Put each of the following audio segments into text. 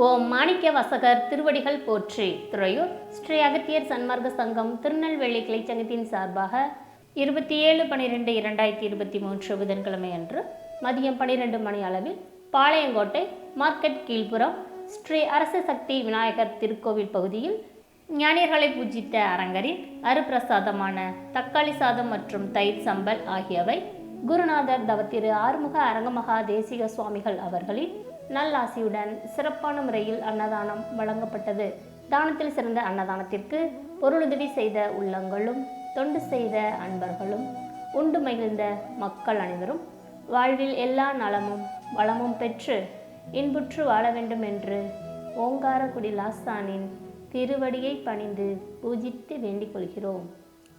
ஓம் மாணிக்க வசகர் திருவடிகள் போற்றி. துறையூர் ஸ்ரீ அகத்தியர் சன்மார்க்க சங்கம் திருநெல்வேலி கிளைச்சங்கத்தின் சார்பாக இருபத்தி ஏழு பன்னிரெண்டு இரண்டாயிரத்தி இருபத்தி மூன்று புதன்கிழமை அன்று மதியம் பன்னிரெண்டு மணி அளவில் பாளையங்கோட்டை மார்க்கெட் கீழ்ப்புறம் ஸ்ரீ அரச சக்தி விநாயகர் திருக்கோவில் பகுதியில் ஞானியர்களை பூஜித்த அரங்கரின் அருப்பிரசாதமான தக்காளி சாதம் மற்றும் தயிர் சம்பல் ஆகியவை குருநாதர் தவத்திரு ஆறுமுக அரங்கமகா தேசிக சுவாமிகள் அவர்களின் நல்லாசியுடன் சிறப்பான முறையில் அன்னதானம் வழங்கப்பட்டது. தானத்தில் சிறந்த அன்னதானத்திற்கு பொருளுதவி செய்த உள்ளங்களும் தொண்டு செய்த அன்பர்களும் உண்டு மகிழ்ந்த மக்கள் அனைவரும் வாழ்வில் எல்லா நலமும் வளமும் பெற்று இன்புற்று வாழ வேண்டும் என்று ஓங்காரக்குடி லாஸ்தானின் திருவடியை பணிந்து பூஜித்து வேண்டிக் கொள்கிறோம்.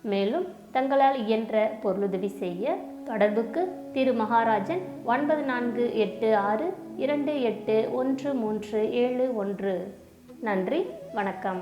மேலும் தங்களால் இயன்ற பொருளுதவி செய்ய தொடர்புக்கு திரு மகாராஜன் ஒன்பது நான்கு எட்டு ஆறு இரண்டு எட்டு ஒன்று மூன்று ஏழு ஒன்று. நன்றி வணக்கம்.